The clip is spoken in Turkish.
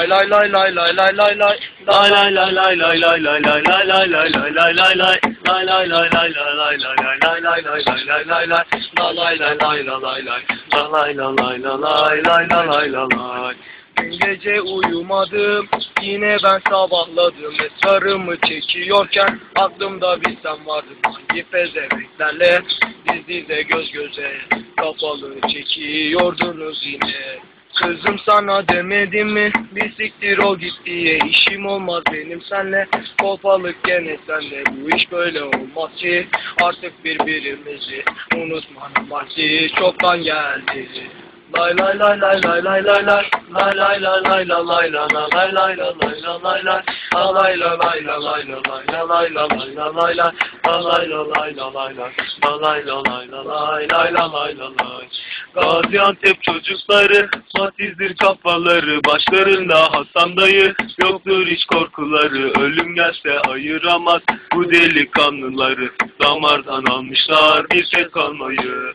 Lay lay lay lay lay lay lay lay. Lay lay lay lay lay lay lay lay lay lay lay lay lay lay lay. Lay lay lay lay lay lay lay lay lay lay lay lay lay. La lay lay lay la lay lay. La lay la lay la lay lay la lay la lay. Dün gece uyumadım Yine ben sabahladım Esrarımı çekiyorken Aklımda bir sen vardın Hangi pezevenklerle Diz dize göz göze Kafalı çekiyordunuz yine Kızım sana demedim mi? Bir siktir ol git diye işim olmaz benim senle. Kopalık gene senle Bu iş böyle olmaz ki. Artık birbirimizi Unutmanın vakti çoktan geldi Lay lay lay lay lay lay lay lay Lay lay lay lay la lay la la lay lay la lay la lay lay. La lay la lay la lay la lay la lay la lay la lay lay. La lay la lay la lay lay. La lay la lay la lay lay la lay la lay. Gaziantep çocukları matizdir kafaları Başlarında Hasan dayı yoktur hiç korkuları Ölüm gelse ayıramaz bu delikanlıları Damardan almışlar bir tek kalmayı